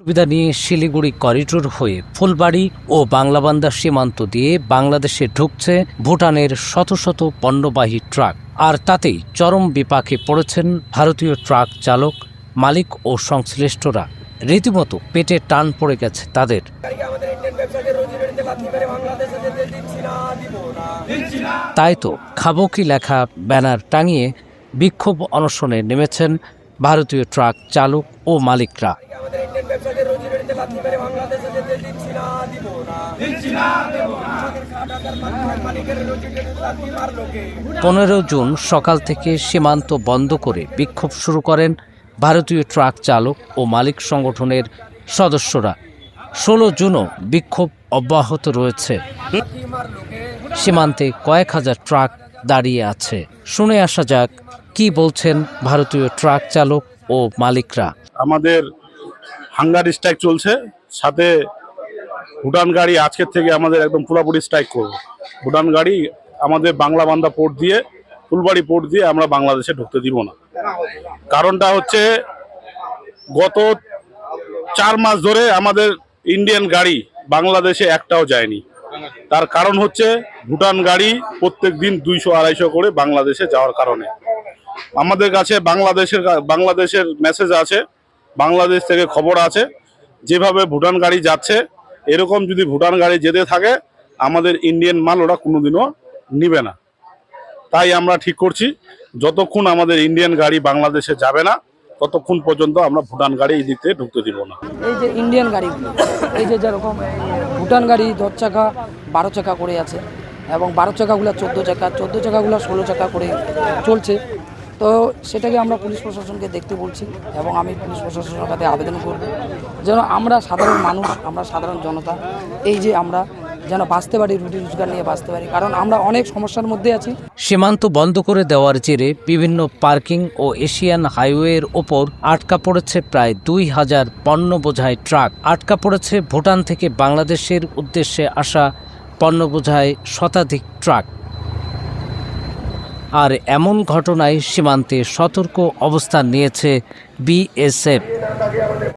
সুবিধা নিয়ে শিলিগুড়ি করিডোর হয়ে ফুলবাড়ি ও বাংলাবান্ধা সীমান্ত দিয়ে বাংলাদেশে ঢুকছে ভুটানের শত শত পণ্যবাহী ট্রাক। আর তাতেই চরম বিপাকে পড়েছেন ভারতীয় ট্রাক চালক, মালিক ও সংশ্লিষ্টরা। রীতিমতো পেটে টান পড়ে গেছে তাদের। তাই তো খাব কি লেখা ব্যানার টাঙিয়ে বিক্ষোভ অনশনে নেমেছেন ভারতীয় ট্রাক চালক ও মালিকরা। পনেরো জুন সকাল থেকে সীমান্ত বন্ধ করে বিক্ষোভ শুরু করেন ভারতীয় ট্রাক চালক ও মালিক সংগঠনের সদস্যরা। ষোলো জুনও বিক্ষোভ অব্যাহত রয়েছে। সীমান্তে কয়েক হাজার ট্রাক দাঁড়িয়ে আছে। শুনে আসা যাক কি বলছেন ভারতীয় ট্রাক চালক ও মালিকরা? আমাদের হাঙ্গার স্ট্রাইক চলছে, সাথে ভুটান গাড়ি আজকের থেকে আমাদের একদম পুরোপুরি স্ট্রাইক করব। ভুটান গাড়ি আমাদের বাংলা বান্দা পোর্ট দিয়ে, ফুলবাড়ি পোর্ট দিয়ে আমরা বাংলাদেশে ঢুকতে দিব না। কারণটা হচ্ছে, গত চার মাস ধরে আমাদের ইন্ডিয়ান গাড়ি বাংলাদেশে একটাও যায়নি। তার কারণ হচ্ছে, ভুটান গাড়ি প্রত্যেক দিন দুইশো, আড়াইশো করে বাংলাদেশে যাওয়ার কারণে। আমাদের কাছে বাংলাদেশের বাংলাদেশের মেসেজ আছে বাংলাদেশ থেকে খবর আছে। যেভাবে ভুটান গাড়ি যাচ্ছে, এরকম যদি ভুটান গাড়ি যেতে থাকে, আমাদের ইন্ডিয়ান মাল ওরা কোনোদিনও নিবে না। তাই আমরা ঠিক করছি, যতক্ষণ আমাদের ইন্ডিয়ান গাড়ি বাংলাদেশে যাবে না, ততক্ষণ পর্যন্ত আমরা ভুটান গাড়ি এই দিক থেকে ঢুকতে দিব না। এই যে ইন্ডিয়ান গাড়িগুলো এই যে যেরকম ভুটান গাড়ি দশ চাকা, বারো চাকা করে আছে, এবং বারো চাকাগুলো চোদ্দ চাকা, চোদ্দ চাকাগুলো ষোলো চাকা করে চলছে তো সেটাকে আমরা পুলিশ প্রশাসনকে দেখতে বলছি এবং আমি পুলিশ প্রশাসনের কাছে আবেদন করব। যেন আমরা সাধারণ মানুষ, আমরা সাধারণ জনতা, এই যে আমরা যেন বাঁচতে পারি, রুটি রোজগার নিয়ে বাঁচতে পারি, কারণ আমরা অনেক সমস্যার মধ্যে আছি। সীমান্ত বন্ধ করে দেওয়ার জেরে বিভিন্ন পার্কিং ও এশিয়ান হাইওয়ের ওপর আটকা পড়েছে প্রায় দুই হাজার পণ্য বোঝাই ট্রাক। আটকা পড়েছে ভুটান থেকে বাংলাদেশের উদ্দেশ্যে আসা পণ্য বোঝায় শতাধিক ট্রাক। আর এমন ঘটনায় সীমান্তে সতর্ক অবস্থান নিয়েছে বিএসএফ।